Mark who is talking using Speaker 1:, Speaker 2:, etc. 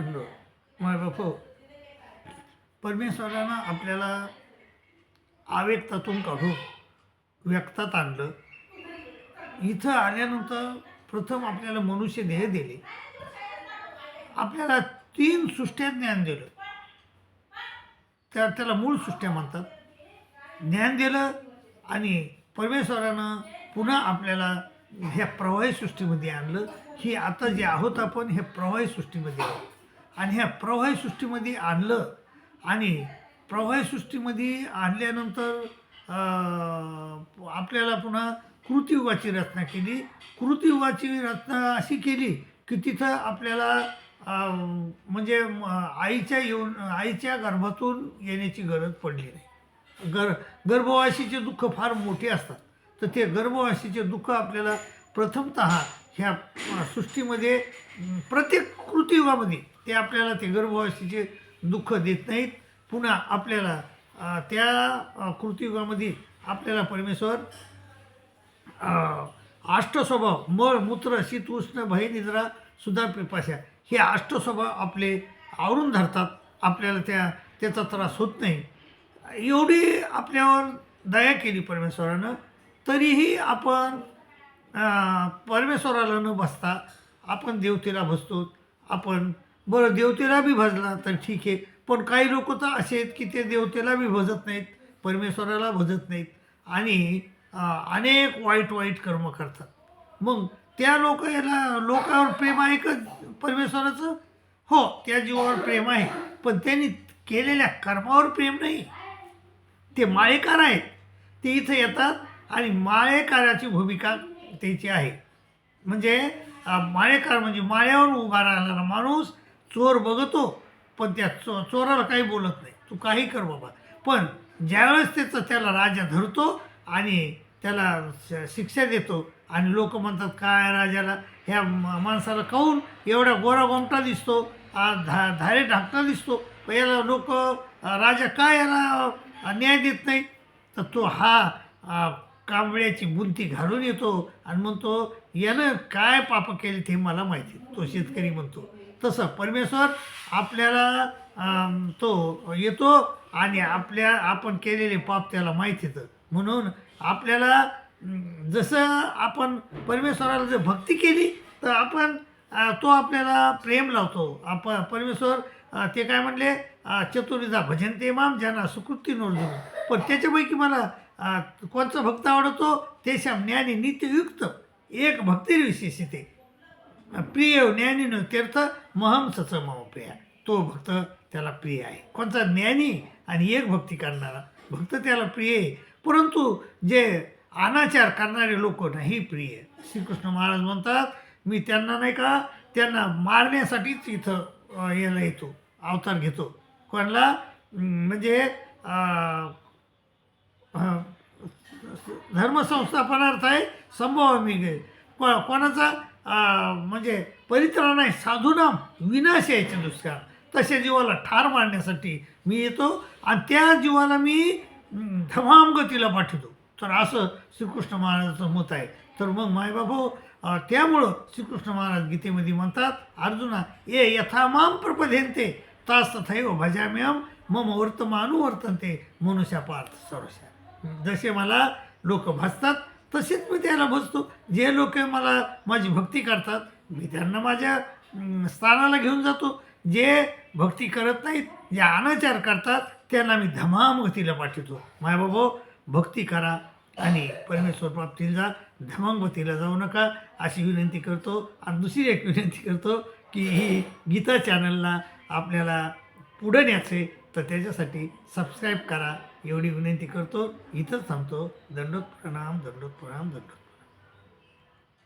Speaker 1: दंड माय हो. परमेश्वरानं आपल्याला आवेक्तातून काढून व्यक्तात आणलं. इथं आल्यानंतर प्रथम आपल्याला मनुष्य देह दिले. आपल्याला तीन सृष्ट्या ज्ञान दिलं. त्या त्याला मूळ सृष्ट्या म्हणतात. ज्ञान दिलं आणि परमेश्वरानं पुन्हा आपल्याला ह्या प्रवाही सृष्टीमध्ये आणलं. ही आता जे आहोत आपण हे प्रवाही सृष्टीमध्ये आहोत. आणि ह्या प्रवाहसृष्टीमध्ये आणलं आणि प्रवाहसृष्टीमध्ये आणल्यानंतर आपल्याला पुन्हा कृतियुगाची रचना केली. कृतियुगाची रचना अशी केली की तिथं आपल्याला म्हणजे आईच्या येऊन आईच्या गर्भातून येण्याची गरज पडली नाही. गर गर्भवासीचे दुःख फार मोठे असतात. तर ते गर्भवासीचे दुःख आपल्याला प्रथमत ह्या सृष्टीमध्ये प्रत्येक कृतियुगामध्ये ते आपल्याला ते गर्भवासीचे दुःख देत नाहीत. पुन्हा आपल्याला त्या कृतियुगामध्ये आपल्याला परमेश्वर अष्टस्वभाव मळ मूत्र शीत उष्ण भय निद्रा सुद्धा पिपाशा हे अष्टस्वभाव आपले आवरून धरतात. आपल्याला त्या त्याचा त्रास होत नाही. एवढी आपल्यावर दया केली परमेश्वरानं तरीही आपण परमेश्वराला न बसता आपण देवतेला बसतो. आपण बरं देवतेला बी भजला तर ठीक आहे. पण काही लोक तर असे आहेत की ते देवतेला बी भजत नाहीत परमेश्वराला भजत नाहीत. आणि अनेक वाईट वाईट कर्म करतात. मग त्या लोक याला लोकांवर प्रेम आहे का परमेश्वराचं? हो त्या जीवावर प्रेम आहे. पण त्यांनी केलेल्या कर्मावर प्रेम नाही. ते माळेकार आहेत. ते इथं येतात आणि माळेकाराची भूमिका त्याची आहे. म्हणजे माळेकार म्हणजे माळ्यावर उभा राहिलेला माणूस चोर बघतो पण त्या चो चोराला काही बोलत नाही. तू काही कर बाबा. पण ज्यावेळेस त्याचं त्याला राजा धरतो आणि त्याला श- शिक्षा देतो आणि लोक म्हणतात काय राजाला? ह्या माणसाला काहून एवढा गोरा गोमटा दिसतो? धा धारे ढाकता दिसतो? याला लोक राजा काय याला न्याय देत नाही? तर तो हा कांबळ्याची बुंती घालून येतो आणि म्हणतो यानं काय पाप केले ते मला माहिती तो शेतकरी म्हणतो तसं परमेश्वर आपल्याला तो येतो आणि आपल्या आपण केलेले पाप त्याला माहीत येतं म्हणून आपल्याला जसं आपण परमेश्वराला जर भक्ती केली तर आपण तो आपल्याला प्रेम लावतो. आप परमेश्वर ते काय म्हणले चतुर्विधा भजन ते माम ज्यांना सुकृती नोंदवून पण त्याच्यापैकी मला कोणचा भक्त आवडतो? तेशाम ज्ञानी नित्ययुक्त एक भक्तिविशेष ते प्रिय ज्ञानीनं तीर्थ महम सच मम प्रिया. तो भक्त त्याला प्रिय आहे. कोणता ज्ञानी आणि एक भक्ती करणारा भक्त त्याला प्रिय आहे. परंतु जे अनाचार करणारे लोक नाही प्रिय श्रीकृष्ण महाराज म्हणतात मी त्यांना नाही का त्यांना मारण्यासाठीच इथं यायला येतो अवतार घेतो. कोणाला? म्हणजे धर्मसंस्थापनार्थ आहे संभव मी गे को कोणाचा म्हणजे परित्राण आहे साधूनाम विनाश यायचे दुष्काळ तशा जीवाला ठार मारण्यासाठी मी येतो आणि त्या जीवाला मी धमाम गतीला पाठवतो. तर असं श्रीकृष्ण महाराजाचं मत आहे. तर मग मायबाबू त्यामुळं श्रीकृष्ण महाराज गीतेमध्ये म्हणतात अर्जुना ये यथा प्रपधेंते तास तथैव भजाम्यम मम वर्तमानुवर्तनते मनुष्या पार्थ सर्वशा जसे मला लोक भासतात तसेच मी त्याला भजतो जे लोक मला माझी भक्ती करतात मी त्यांना माझ्या स्थानाला घेऊन जातो. जे भक्ती करत नाहीत जे अनाचार करतात त्यांना मी धमामगतीला पाठवतो. मायबाबो भक्ती करा आणि परमेश्वर प्राप्तीला जा धमामगतीला जाऊ नका. अशी विनंती करतो आणि दुसरी एक विनंती करतो की ही गीता चॅनलला आपल्याला पुढं न्यायचे तर त्याच्यासाठी सबस्क्राईब करा. एवढी विनंती करतो. इथंच थांबतो. दंडोत प्रणाम दंडोत प्रणाम दंडोत.